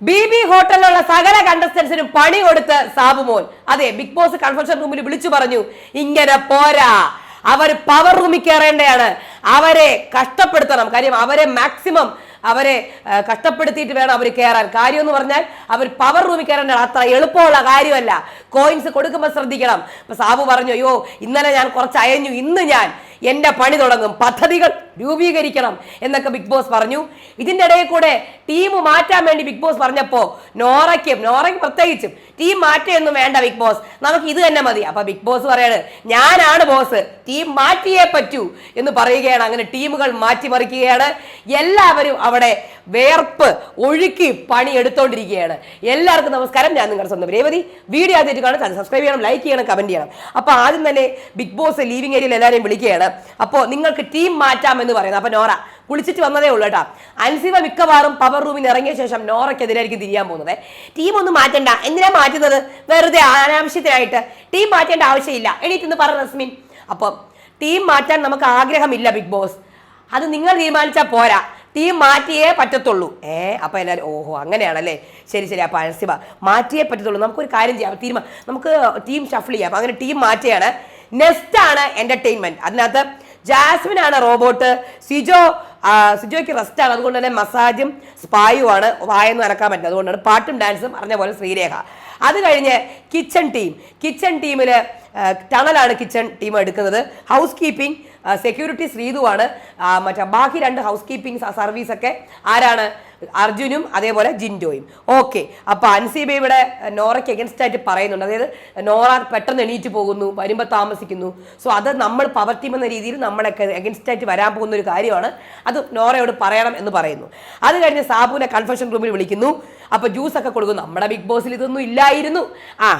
B B ഹോട്ടലിലുള്ള സകല കണ്ടസ്റ്റൻസിനും പണി കൊടുത്ത് സാബുമോൻ അതെ ബിഗ് ബോസ് കൺഫെഷൻ റൂമിൽ വിളിച്ചു പറഞ്ഞു ഇങ്ങനെ പോരാ. അവർ പവർ റൂമിൽ കയറേണ്ടതാണ് അവരെ കഷ്ടപ്പെടുത്തണം. കാര്യം അവരെ മാക്സിമം അവരെ കഷ്ടപ്പെടുത്തിയിട്ട് വേണം അവർ കയറാൻ കാര്യം എന്ന് പറഞ്ഞാൽ അവർ പവർ റൂമിൽ കയറേണ്ട അത്ര എളുപ്പമുള്ള കാര്യമല്ല. കോയിൻസ് കൊടുക്കുമ്പോൾ ശ്രദ്ധിക്കണം. സാബു പറഞ്ഞു അയ്യോ ഇന്നലെ ഞാൻ കുറച്ച് അയഞ്ഞു. ഇന്ന് ഞാൻ എന്റെ പണി തുടങ്ങും പദ്ധതികൾ രൂപീകരിക്കണം എന്നൊക്കെ ബിഗ് ബോസ് പറഞ്ഞു. ഇതിന്റെ ഇടയിൽ കൂടെ ടീം മാറ്റാൻ വേണ്ടി ബിഗ് ബോസ് പറഞ്ഞപ്പോൾ നോറയ്ക്കും നോറയ്ക്ക് പ്രത്യേകിച്ചും ടീം മാറ്റയൊന്നും വേണ്ട ബിഗ് ബോസ്. നമുക്ക് ഇത് തന്നെ മതി. അപ്പൊ ബിഗ് ബോസ് പറയാണ് ഞാനാണ് ബോസ് ടീം മാറ്റിയേ പറ്റൂ എന്ന് പറയുകയാണ്. അങ്ങനെ ടീമുകൾ മാറ്റിമറിക്കുകയാണ്. എല്ലാവരും അവിടെ വേർപ്പ് ഒഴുക്കി പണി എടുത്തോണ്ടിരിക്കുകയാണ് എല്ലാവർക്കും നമസ്കാരം. ഞാൻ നിങ്ങളുടെ സ്വന്തം രേവതി. വീഡിയോ ആദ്യമായിട്ട് കാണാൻ സബ്സ്ക്രൈബ് ചെയ്യണം ലൈക്ക് ചെയ്യണം കമന്റ് ചെയ്യണം. അപ്പൊ ആദ്യം തന്നെ ബിഗ് ബോസ് ലീവിംഗ് ഏരിയയിൽ എല്ലാവരെയും വിളിക്കുകയാണ്. അപ്പോൾ നിങ്ങൾക്ക് ടീം മാറ്റാം എന്ന് പറയുന്നത് അപ്പോൾ നോറ കുളിച്ചിട്ട് വന്നതേ ഉള്ളൂ കേട്ടോ. അൻസീവ മിക്കവാറും പവർ റൂമിൽ ഇറങ്ങിയ ശേഷം നോറയ്ക്കെതിരായിരിക്കും തിരിയാൻ പോകുന്നത്. ടീം ഒന്നും മാറ്റണ്ട. എന്തിനാ മാറ്റുന്നത്? വെറുതെ അനാവശ്യത്തിനായിട്ട് ടീം മാറ്റേണ്ട ആവശ്യമില്ല. എണീറ്റ് പറ റസ്മിൻ. അപ്പം ടീം മാറ്റാൻ നമുക്ക് ആഗ്രഹമില്ല ബിഗ് ബോസ് അത് നിങ്ങൾ തീരുമാനിച്ചാൽ പോരാ. ടീം മാറ്റിയേ പറ്റത്തുള്ളൂ. ഏ അപ്പൊ എല്ലാവരും ഓഹോ അങ്ങനെയാണല്ലേ? ശരി ശരി. അപ്പൊ അനസിബ മാറ്റിയേ പറ്റത്തുള്ളൂ. നമുക്കൊരു കാര്യം ചെയ്യാം. തീരുമാനം നമുക്ക് ടീം ഷഫിൾ ചെയ്യാം. അങ്ങനെ ടീം മാറ്റിയാണ് നെക്സ്റ്റ് ആണ് എന്റർടൈൻമെന്റ് അതിനകത്ത് ജാസ്മിൻ ആണ് റോബോട്ട് സിജോ സിജോയ്ക്ക് റെസ്റ്റ് ആണ്. അതുകൊണ്ട് തന്നെ മസാജും സ്പായും ആണ് വായൊന്നും പറ്റുന്നത് പറ്റില്ല. അതുകൊണ്ടാണ് പാട്ടും ഡാൻസും പറഞ്ഞ പോലെ ശ്രീരേഖ. അത് കഴിഞ്ഞ് കിച്ചൺ ടീം കിച്ചൺ ടീമിൽ ടണലാണ് കിച്ചൺ ടീം എടുക്കുന്നത്. ഹൗസ് കീപ്പിംഗ് സെക്യൂരിറ്റി ശ്രീതുവാണ്. മറ്റേ ബാക്കി രണ്ട് ഹൗസ് കീപ്പിംഗ് സർവീസ് ഒക്കെ ആരാണ്? അർജുനും അതേപോലെ ജിൻഡോയും. ഓക്കെ അപ്പൊ ഇവിടെ നോറയ്ക്ക് എഗൻസ്റ്റ് ആയിട്ട് പറയുന്നുണ്ട്. അതായത് നോറ പെട്ടെന്ന് എണീറ്റ് പോകുന്നു വരുമ്പോൾ താമസിക്കുന്നു. സോ അത് നമ്മൾ പവർ ടീം എന്ന രീതിയിൽ നമ്മളൊക്കെ എഗൻസ്റ്റ് ആയിട്ട് വരാൻ പോകുന്ന ഒരു കാര്യമാണ്. അത് നോറയോട് പറയണം എന്ന് പറയുന്നു. അത് കഴിഞ്ഞ് സാബുവിനെ കൺഫെഷൻ റൂമിൽ വിളിക്കുന്നു. അപ്പൊ ജ്യൂസ് ഒക്കെ കൊടുക്കുന്നു. നമ്മുടെ ബിഗ് ബോസിൽ ഇതൊന്നും ഇല്ലായിരുന്നു. ആ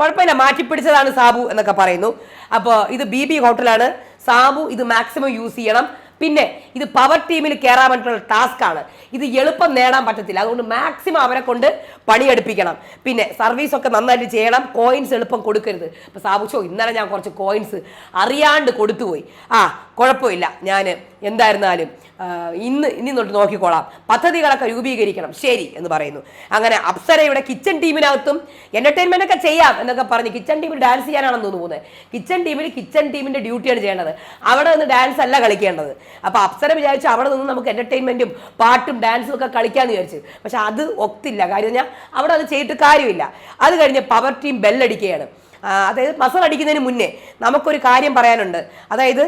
കുഴപ്പമില്ല. മാറ്റിപ്പിടിച്ചതാണ് സാബു എന്നൊക്കെ പറയുന്നു. അപ്പോൾ ഇത് ബി ബി ഹോട്ടലാണ്. സാബു ഇത് മാക്സിമം യൂസ് ചെയ്യണം. പിന്നെ ഇത് പവർ ടീമിൽ കയറാൻ പറ്റുന്ന ടാസ്ക് ആണ്. ഇത് എളുപ്പം നേടാൻ പറ്റത്തില്ല. അതുകൊണ്ട് മാക്സിമം അവരെ കൊണ്ട് പണിയെടുപ്പിക്കണം. പിന്നെ സർവീസ് ഒക്കെ നന്നായിട്ട് ചെയ്യണം. കോയിൻസ് എളുപ്പം കൊടുക്കരുത്. ഇപ്പൊ സാബുച്ചോ ഇന്നലെ ഞാൻ കുറച്ച് കോയിൻസ് അറിയാണ്ട് കൊടുത്തുപോയി. ആ കുഴപ്പമില്ല. ഞാൻ എന്തായിരുന്നാലും ഇന്ന് ഇനി തൊട്ട് നോക്കിക്കോളാം. പദ്ധതികളൊക്കെ രൂപീകരിക്കണം. ശരി എന്ന് പറയുന്നു. അങ്ങനെ അപ്സരയുടെ കിച്ചൺ ടീമിനകത്തും എന്റർടൈൻമെന്റ് ഒക്കെ ചെയ്യാം എന്നൊക്കെ പറഞ്ഞ് കിച്ചൺ ടീമിൽ ഡാൻസ് ചെയ്യാനാണെന്ന് തോന്നുന്നത് കിച്ചൺ ടീമിൽ കിച്ചൺ ടീമിന്റെ ഡ്യൂട്ടിയാണ് ചെയ്യേണ്ടത്. അവിടെ നിന്ന് ഡാൻസ് അല്ല കളിക്കേണ്ടത്. അപ്പോൾ അപ്സര വിചാരിച്ചു അവിടെ നിന്ന് നമുക്ക് എന്റർടൈൻമെന്റും പാട്ടും ഡാൻസും ഒക്കെ കളിക്കാമെന്ന് വിചാരിച്ചു. പക്ഷെ അത് ഒത്തില്ല. കാര്യം ഞാൻ അവിടെ അത് ചെയ്തിട്ട് കാര്യമില്ല. അത് കഴിഞ്ഞ് പവർ ടീം ബെല്ലടിക്കുകയാണ് അതായത് മസൽ അടിക്കുന്നതിന് മുന്നേ നമുക്കൊരു കാര്യം പറയാനുണ്ട്. അതായത്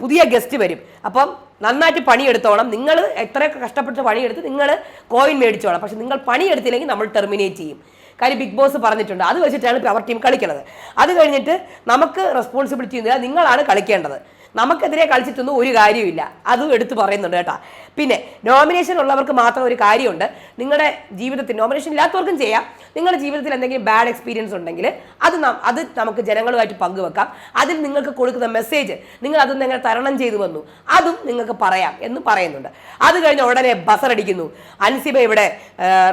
പുതിയ ഗസ്റ്റ് വരും. അപ്പം നന്നായിട്ട് പണിയെടുത്തോണം. നിങ്ങൾ എത്രയൊക്കെ കഷ്ടപ്പെട്ട് പണിയെടുത്ത് നിങ്ങൾ കോയിൻ മേടിച്ചോളാം പക്ഷെ നിങ്ങൾ പണിയെടുത്തില്ലെങ്കിൽ നമ്മൾ ടെർമിനേറ്റ് ചെയ്യും. കാര്യം ബിഗ് ബോസ് പറഞ്ഞിട്ടുണ്ട്. അത് വെച്ചിട്ടാണ് അവർ ടീം കളിക്കുന്നത് അത് കഴിഞ്ഞിട്ട് നമുക്ക് റെസ്പോൺസിബിലിറ്റി ഒന്നുമില്ല. നിങ്ങളാണ് കളിക്കേണ്ടത്. നമുക്കെതിരെ കളിച്ചിട്ടൊന്നും ഒരു കാര്യമില്ല അതും എടുത്തു പറയുന്നുണ്ട് കേട്ടോ. പിന്നെ നോമിനേഷൻ ഉള്ളവർക്ക് മാത്രം ഒരു കാര്യമുണ്ട്. നിങ്ങളുടെ ജീവിതത്തിൽ നോമിനേഷൻ ഇല്ലാത്തവർക്കും ചെയ്യാം. നിങ്ങളുടെ ജീവിതത്തിൽ എന്തെങ്കിലും ബാഡ് എക്സ്പീരിയൻസ് ഉണ്ടെങ്കിൽ അത് അത് നമുക്ക് ജനങ്ങളുമായിട്ട് പങ്കുവെക്കാം. അതിൽ നിങ്ങൾക്ക് കൊടുക്കുന്ന മെസ്സേജ് നിങ്ങൾ അത് നിങ്ങൾ തരണം ചെയ്തു വന്നു അതും നിങ്ങൾക്ക് പറയാം എന്ന് പറയുന്നുണ്ട്. അത് കഴിഞ്ഞ ഉടനെ ബസറടിക്കുന്നു അൻസിബ ഇവിടെ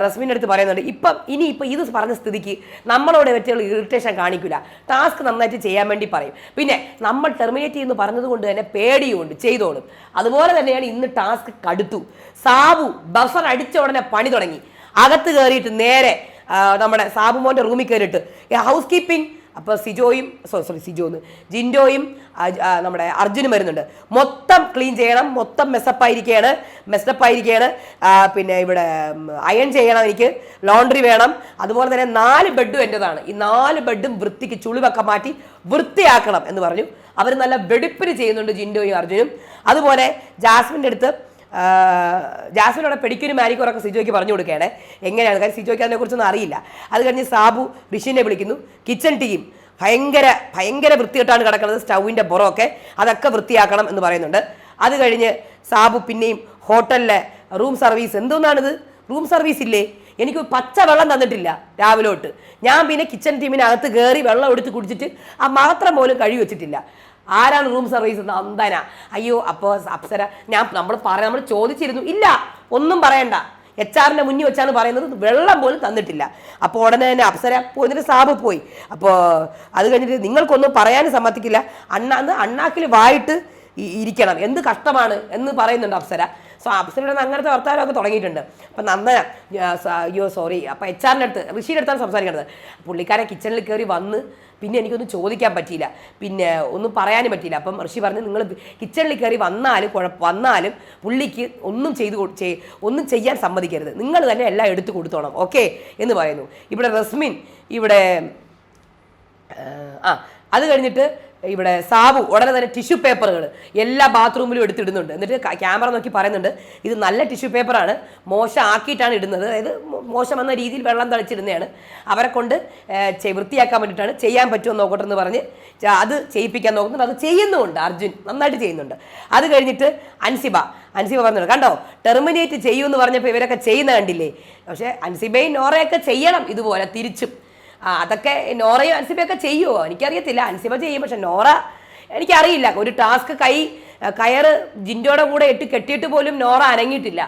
റസ്മിന്റെ അടുത്ത് പറയുന്നുണ്ട് ഇപ്പം ഇനി ഇപ്പം ഇത് പറഞ്ഞ സ്ഥിതിക്ക് നമ്മളോട് പറ്റിയുള്ള ഇറിറ്റേഷൻ കാണിക്കില്ല ടാസ്ക് നന്നായിട്ട് ചെയ്യാൻ വേണ്ടി പറയും. പിന്നെ നമ്മൾ ടെർമിനേറ്റ് ചെയ്യുന്നു പറഞ്ഞത് കൊണ്ട് തന്നെ പേടിയുണ്ട് ചെയ്തോളും. അതുപോലെ തന്നെയാണ് ഇന്ന് ടാസ്ക് കടുത്തു. സാബു ബസർ അടിച്ച ഉടനെ പണി തുടങ്ങി. അകത്ത് കയറിയിട്ട് നേരെ നമ്മുടെ സാബു മോന്റെ റൂമിൽ കയറിയിട്ട് ഹൗസ് കീപ്പിംഗ് അപ്പോൾ സിജോയും സോറി സോറി സിജോന്ന് ജിൻഡോയും ആ, ആ, നമ്മുടെ അർജുനും വരുന്നുണ്ട്. മൊത്തം ക്ലീൻ ചെയ്യണം മൊത്തം മെസ്സപ്പായിരിക്കുകയാണ് മെസ്സപ്പായിരിക്കുകയാണ് പിന്നെ ഇവിടെ അയൺ ചെയ്യണം എനിക്ക് ലോണ്ടറി വേണം. അതുപോലെ തന്നെ നാല് ബെഡും എന്റെതാണ് ഈ നാല് ബെഡും വൃത്തിക്ക് ചുളിവൊക്കെ മാറ്റി വൃത്തിയാക്കണം എന്ന് പറഞ്ഞു. അവർ നല്ല വെടിപ്പിന് ചെയ്യുന്നുണ്ട് ജിൻഡോയും അർജുനും. അതുപോലെ ജാസ്മിന്റെ അടുത്ത് ജാസ്മിനോടെ പെടിക്കൊരു മാരിക്കോറൊക്കെ സിജോയ്ക്ക് പറഞ്ഞു കൊടുക്കുകയാണ്. എങ്ങനെയാണ്? കാര്യം സിജോയ്ക്ക് അതിനെക്കുറിച്ചൊന്നും അറിയില്ല. അത് കഴിഞ്ഞ് സാബു ഋഷിനെ വിളിക്കുന്നു. കിച്ചൺ ടീം ഭയങ്കര ഭയങ്കര വൃത്തികെട്ടാണ് കിടക്കുന്നത്. സ്റ്റൗവിന്റെ പുറമൊക്കെ അതൊക്കെ വൃത്തിയാക്കണം എന്ന് പറയുന്നുണ്ട്. അത് കഴിഞ്ഞ് സാബു പിന്നെയും ഹോട്ടലിലെ റൂം സർവീസ് എന്തോന്നാണിത്? റൂം സർവീസ് ഇല്ലേ? എനിക്ക് പച്ച വെള്ളം തന്നിട്ടില്ല രാവിലോട്ട്. ഞാൻ പിന്നെ കിച്ചൺ ടീമിനകത്ത് കയറി വെള്ളം എടുത്ത് കുടിച്ചിട്ട് ആ മാത്രം പോലും കഴുകി വെച്ചിട്ടില്ല. ആരാണ് റൂം സർവീസ് നന്ദന അയ്യോ അപ്പോൾ അപ്സര ഞാൻ നമ്മൾ പറയാം നമ്മൾ ചോദിച്ചിരുന്നു. ഇല്ല ഒന്നും പറയണ്ട. എച്ച് ആറിന്റെ മുന്നിൽ വെച്ചാണ് പറയുന്നത്. വെള്ളം പോലും തന്നിട്ടില്ല. അപ്പോൾ ഉടനെ തന്നെ അപ്സര പോയി സാബ് പോയി. അപ്പോൾ അത് കഴിഞ്ഞിട്ട് നിങ്ങൾക്കൊന്നും പറയാനും സമ്മതിക്കില്ല. അണ്ണാന്ന് അണ്ണാക്കിൽ വായിട്ട് ഇരിക്കണം. എന്ത് കഷ്ടമാണ് എന്ന് പറയുന്നുണ്ട് അപ്സര. സോ അപ്സരയുടെ അങ്ങനത്തെ വർത്തമാനമൊക്കെ തുടങ്ങിയിട്ടുണ്ട്. അപ്പം നന്ന ആ, അയ്യോ സോറി അപ്പം എച്ച് ആറിന്റെ അടുത്ത് ഋഷിയുടെ അടുത്താണ് സംസാരിക്കുന്നത് പുള്ളിക്കാരെ കിച്ചണിൽ കയറി വന്ന് പിന്നെ എനിക്കൊന്നും ചോദിക്കാൻ പറ്റിയില്ല. പിന്നെ ഒന്നും പറയാനും പറ്റിയില്ല. അപ്പം ഋഷി പറഞ്ഞ് നിങ്ങൾ കിച്ചണിൽ കയറി വന്നാലും കുഴപ്പം വന്നാലും പുള്ളിക്ക് ഒന്നും ചെയ്ത് ഒന്നും ചെയ്യാൻ സമ്മതിക്കരുത്. നിങ്ങൾ തന്നെ എല്ലാം എടുത്തു കൊടുത്തോണം. ഓക്കെ? എന്ന് പറയുന്നു. ഇവിടെ റസ്മിൻ ഇവിടെ ആ അത് കഴിഞ്ഞിട്ട് ഇവിടെ സാബു ഉടനെ തന്നെ ടിഷ്യൂ പേപ്പറുകൾ എല്ലാ ബാത്റൂമിലും എടുത്തിടുന്നുണ്ട്. എന്നിട്ട് ക്യാമറ നോക്കി പറയുന്നുണ്ട് ഇത് നല്ല ടിഷ്യൂ പേപ്പറാണ് മോശം ആക്കിയിട്ടാണ് ഇടുന്നത്. അതായത് മോശം എന്ന രീതിയിൽ വെള്ളം തളിച്ചിടുന്നതാണ്. അവരെ കൊണ്ട് വൃത്തിയാക്കാൻ വേണ്ടിയിട്ടാണ് ചെയ്യാൻ പറ്റുമോ നോക്കട്ടെ എന്ന് പറഞ്ഞ് അത് ചെയ്യിപ്പിക്കാൻ നോക്കുന്നുണ്ട്. അത് ചെയ്യുന്നുമുണ്ട് അർജുൻ. നന്നായിട്ട് ചെയ്യുന്നുണ്ട്. അത് കഴിഞ്ഞിട്ട് അൻസിബ അൻസിബ പറഞ്ഞിട്ടുണ്ട് കണ്ടോ? ടെർമിനേറ്റ് ചെയ്യൂ എന്ന് പറഞ്ഞപ്പോൾ ഇവരൊക്കെ ചെയ്യുന്ന കണ്ടില്ലേ? പക്ഷേ അൻസിബയും നോറയൊക്കെ ചെയ്യണം ഇതുപോലെ തിരിച്ചും. ആ അതൊക്കെ നോറയും അൻസിബയൊക്കെ ചെയ്യുമോ എനിക്കറിയത്തില്ല. അൻസിബ ചെയ്യും പക്ഷെ നോറ എനിക്കറിയില്ല. ഒരു ടാസ്ക് കൈ കയറ് ജിൻഡോയുടെ കൂടെ ഇട്ട് കെട്ടിയിട്ട് പോലും നോറ അനങ്ങിയിട്ടില്ല.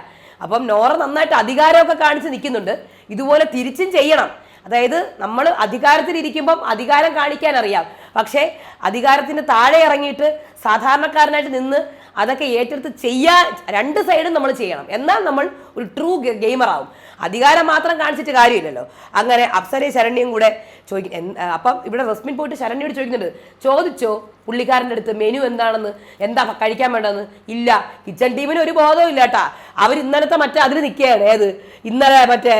അപ്പം നോറ നന്നായിട്ട് അധികാരമൊക്കെ കാണിച്ച് നിൽക്കുന്നുണ്ട്. ഇതുപോലെ തിരിച്ചും ചെയ്യണം. അതായത് നമ്മൾ അധികാരത്തിലിരിക്കുമ്പം അധികാരം കാണിക്കാൻ അറിയാം. പക്ഷേ അധികാരത്തിന് താഴെ ഇറങ്ങിയിട്ട് സാധാരണക്കാരനായിട്ട് നിന്ന് അതൊക്കെ ഏറ്റെടുത്ത് ചെയ്യാൻ രണ്ട് സൈഡും നമ്മൾ ചെയ്യണം. എന്നാൽ നമ്മൾ ഒരു ട്രൂ ഗെയിമർ ആവും. അധികാരം മാത്രം കാണിച്ചിട്ട് കാര്യമില്ലല്ലോ. അങ്ങനെ അപ്സരയും ശരണ്യയും കൂടെ ചോദിക്കും അപ്പം ഇവിടെ റസ്മിൻ പോയിട്ട് ശരണ്യോട് ചോദിക്കുന്നുണ്ട് ചോദിച്ചോ? പുള്ളിക്കാരന്റെ അടുത്ത് മെനു എന്താണെന്ന്? എന്താ കഴിക്കാൻ വേണ്ടതെന്ന്? ഇല്ല. കിച്ചൺ ടീമിന് ഒരു ബോധവും ഇല്ല അവർ ഇന്നലത്തെ മറ്റേ അതിൽ നിൽക്കുകയാണ്. ഏത്? ഇന്നലെ മറ്റേ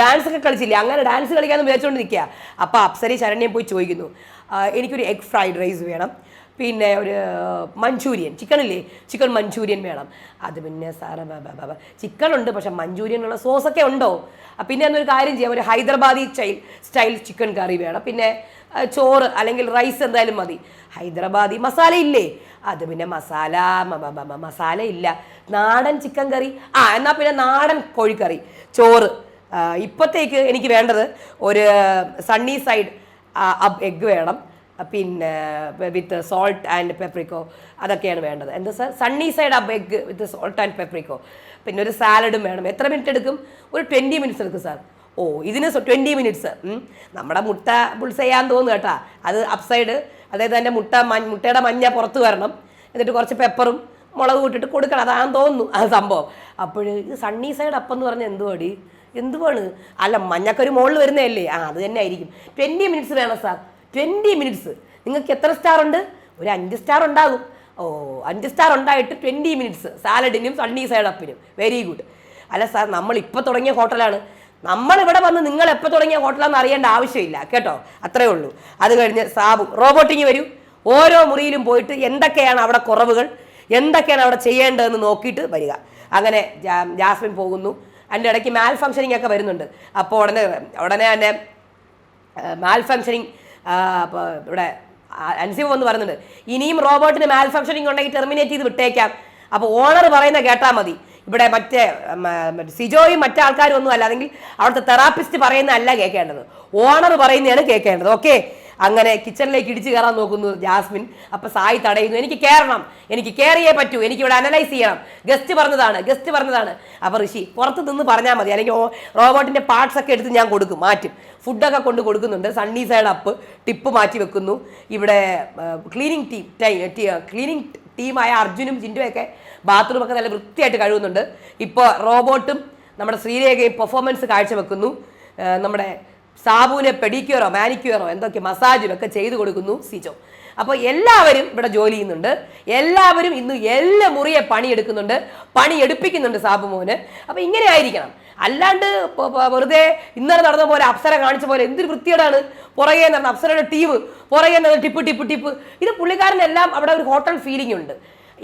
ഡാൻസ് ഒക്കെ കളിച്ചില്ല? അങ്ങനെ ഡാൻസ് കളിക്കാമെന്ന് വിചാരിച്ചുകൊണ്ട് നിൽക്കുക. അപ്പോൾ അപ്സരയും ശരണ്യം പോയി ചോദിക്കുന്നു എനിക്കൊരു എഗ് ഫ്രൈഡ് റൈസ് വേണം. പിന്നെ ഒരു മഞ്ചൂരിയൻ. ചിക്കൻ ഇല്ലേ ചിക്കൻ മഞ്ചൂരിയൻ വേണം. അത് പിന്നെ സാറ് ചിക്കൻ ഉണ്ട് പക്ഷെ മഞ്ചൂരിയനുള്ള സോസൊക്കെ ഉണ്ടോ? പിന്നെ എന്നൊരു കാര്യം ചെയ്യാം. ഒരു Hyderabadi style style chicken curry വേണം. പിന്നെ ചോറ് അല്ലെങ്കിൽ റൈസ് എന്തായാലും മതി. ഹൈദരാബാദി മസാല ഇല്ലേ? അത് പിന്നെ മസാല മസാല ഇല്ല. നാടൻ ചിക്കൻ കറി. ആ എന്നാൽ പിന്നെ നാടൻ കോഴിക്കറി. ചോറ്. ഇപ്പോഴത്തേക്ക് എനിക്ക് വേണ്ടത് ഒരു സണ്ണി സൈഡ് എഗ്ഗ് വേണം. പിന്നെ വിത്ത് സോൾട്ട് ആൻഡ് പെപ്രിക്കോ അതൊക്കെയാണ് വേണ്ടത്. എന്താ സാർ സണ്ണി സൈഡ് ആ egg with salt and paprika പിന്നെ ഒരു സാലഡും വേണം. എത്ര മിനിറ്റ് എടുക്കും? ഒരു ട്വന്റി മിനിറ്റ്സ് എടുക്കും സാർ ഓ ഇതിന് ട്വന്റി മിനിറ്റ്സ് നമ്മുടെ മുട്ട പുൾസ് ചെയ്യാൻ തോന്നുന്നു കേട്ടാ. അത് അപ്സൈഡ് അതായത് അതിന്റെ മുട്ട മുട്ടയുടെ മഞ്ഞ പുറത്ത് വരണം. എന്നിട്ട് കുറച്ച് പെപ്പറും മുളക് ഇട്ടിട്ട് കൊടുക്കണം. അതാണെന്ന് തോന്നുന്നു. ആ സംഭവം. അപ്പോൾ ഇത് സണ്ണി സൈഡ് അപ്പം എന്ന് പറഞ്ഞാൽ എന്തുവാടി എന്തുവാണ്? അല്ല മഞ്ഞക്കൊരു മുകളിൽ വരുന്നതല്ലേ? ആ അത് തന്നെ ആയിരിക്കും. ട്വന്റി മിനിറ്റ്സ് വേണം സാർ ട്വന്റി മിനിറ്റ്സ് നിങ്ങൾക്ക് എത്ര സ്റ്റാർ ഉണ്ട്? ഒരു അഞ്ച് സ്റ്റാർ ഉണ്ടാകും. ഓ അഞ്ച് സ്റ്റാർ ഉണ്ടായിട്ട് ട്വന്റി മിനിറ്റ്സ് സാലഡിനും സണ്ണി സൈഡ് അപ്പിനും വെരി ഗുഡ് അല്ല സാർ നമ്മൾ ഇപ്പോൾ തുടങ്ങിയ ഹോട്ടലാണ് നമ്മളിവിടെ വന്ന് നിങ്ങൾ എപ്പോൾ തുടങ്ങിയ ഹോട്ടലാണെന്ന് അറിയേണ്ട ആവശ്യമില്ല. കേട്ടോ? അത്രേ ഉള്ളൂ. അത് കഴിഞ്ഞ് സാബു റോബോട്ടിങ് വരും. ഓരോ മുറിയിലും പോയിട്ട് എന്തൊക്കെയാണ് അവിടെ കുറവുകൾ? എന്തൊക്കെയാണ് അവിടെ ചെയ്യേണ്ടതെന്ന് നോക്കിയിട്ട് വരിക. അങ്ങനെ ജാസ്മിൻ പോകുന്നു. അതിന്റെ ഇടയ്ക്ക് മാൽ ഫങ്ഷനിങ് ഒക്കെ വരുന്നുണ്ട്. അപ്പോൾ ഉടനെ ഉടനെ തന്നെ മാൽ ഫങ്ഷനിങ് അപ്പോൾ ഇവിടെ അൻസിബ് ഒന്ന് പറയുന്നുണ്ട്. ഇനിയും റോബോട്ടിന് മാൽ ഉണ്ടെങ്കിൽ ടെർമിനേറ്റ് ചെയ്ത് വിട്ടേക്കാം. അപ്പോൾ ഓണർ പറയുന്ന കേട്ടാൽ മതി. ഇവിടെ മറ്റേ സിജോയും മറ്റേ ആൾക്കാരും ഒന്നും അല്ല. അല്ലെങ്കിൽ അവിടുത്തെ തെറാപ്പിസ്റ്റ് പറയുന്ന അല്ല കേൾക്കേണ്ടത് ഓണർ പറയുന്നതാണ് കേൾക്കേണ്ടത് ഓക്കെ അങ്ങനെ കിച്ചണിലേക്ക് ഇടിച്ചു കയറാൻ നോക്കുന്നു ജാസ്മിൻ. അപ്പൊ സായി തടയുന്നു. എനിക്ക് കയറണം എനിക്ക് കയറിയേ പറ്റൂ. എനിക്ക് ഇവിടെ അനലൈസ് ചെയ്യണം. ഗസ്റ്റ് പറഞ്ഞതാണ്. ഗസ്റ്റ് പറഞ്ഞതാണ്. അപ്പൊ ഋഷി പുറത്ത് നിന്ന് പറഞ്ഞാൽ മതി. അല്ലെങ്കിൽ റോബോട്ടിന്റെ പാർട്സ് ഒക്കെ എടുത്ത് ഞാൻ കൊടുക്കും. മാറ്റും. ഫുഡൊക്കെ കൊണ്ട് കൊടുക്കുന്നുണ്ട്. സണ്ണി സൈഡ് അപ്പ് ടിപ്പ് മാറ്റി വെക്കുന്നു. ഇവിടെ ക്ലീനിങ് ടീം ക്ലീനിങ് ടീമായ അർജുനും ജിൻഡും ഒക്കെ ബാത്റൂം ഒക്കെ നല്ല വൃത്തിയായിട്ട് കഴുകുന്നുണ്ട്. ഇപ്പോൾ റോബോട്ടും നമ്മുടെ ശ്രീരേഖയും പെർഫോമൻസ് കാഴ്ചവെക്കുന്നു. വെക്കുന്നു നമ്മുടെ സാബുവിനെ പെഡിക്യൂറോ മാനിക്യൂറോ എന്തൊക്കെ മസാജും ഒക്കെ ചെയ്തു കൊടുക്കുന്നു സിജോ. അപ്പോൾ എല്ലാവരും ഇവിടെ ജോലി ചെയ്യുന്നുണ്ട്. എല്ലാവരും ഇന്ന് എല്ലാ മുറിയെ പണിയെടുക്കുന്നുണ്ട്. പണി എടുപ്പിക്കുന്നുണ്ട് സാബു മോന്. അപ്പോൾ ഇങ്ങനെ ആയിരിക്കണം. അല്ലാണ്ട് വെറുതെ ഇന്നലെ നടന്ന പോലെ അപ്സര കാണിച്ച പോലെ എന്തൊരു വൃത്തിയോടാണ് പുറകെ നടന്ന അപ്സരയുടെ ടീം പുറകെ നടന്ന ടിപ്പ് ടിപ്പ് ടിപ്പ്. ഇത് പുള്ളിക്കാരനെല്ലാം അവിടെ ഒരു ഹോട്ടൽ ഫീലിംഗ് ഉണ്ട്.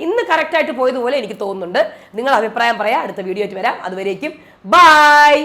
ഇന്ന് കറക്റ്റായിട്ട് പോയതുപോലെ എനിക്ക് തോന്നുന്നുണ്ട്. നിങ്ങൾ അഭിപ്രായം പറയാം. അടുത്ത വീഡിയോ ആയിട്ട് വരാം. അതുവരേക്കും ബൈ